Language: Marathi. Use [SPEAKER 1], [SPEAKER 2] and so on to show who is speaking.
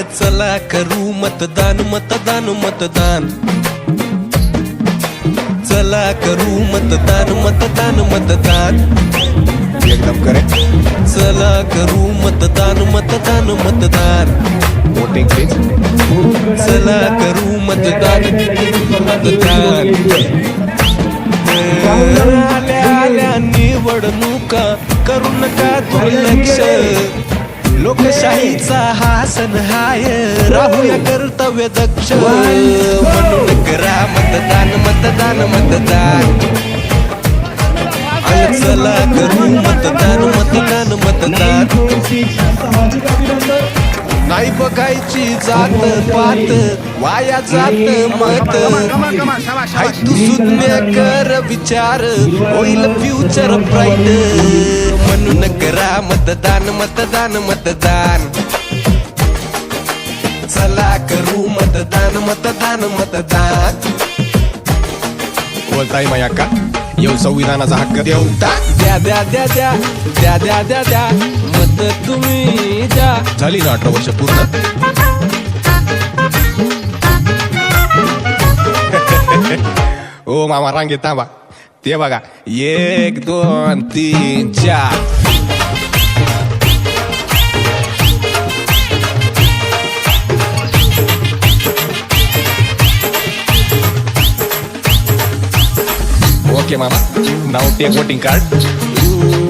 [SPEAKER 1] चला करू मतदान मतदान मतदान. चला करू मतदान मतदान मतदान.
[SPEAKER 2] एकदम करेक्ट
[SPEAKER 1] चला करू मतदान मतदान मतदान.
[SPEAKER 2] वोटिंग प्लीज
[SPEAKER 1] चला करू मतदान मतदान. आल्या आल्या निवडणुका करू नका दुर्लक्ष लोकशाहीचा हा सण हाय. राहूया कर्तव्य दक्ष. म्हणून करा मतदान मतदान. मतदान चला करू मतदान मतदान मतदान. नाही बघायची जात पात. वाया जात मत. तू सुज्ञ कर विचार. होईल फ्युचर ब्राईट म्हणून करा मतदान मतदान मतदान. चला करू मतदान मतदान मतदान.
[SPEAKER 2] बोलताय माया का? येऊ संविधानाचा हक्क देऊ.
[SPEAKER 1] द्या द्या द्या द्या द्या द्या द्या द्या मत तुम्ही द्या.
[SPEAKER 2] झाली ना अठरा वर्ष पूर्ण. ओ मामा रांगेत थांबा. ते बघा. एक दोन तीन चार. ओके मामा नाव टेक वोटिंग कार्ड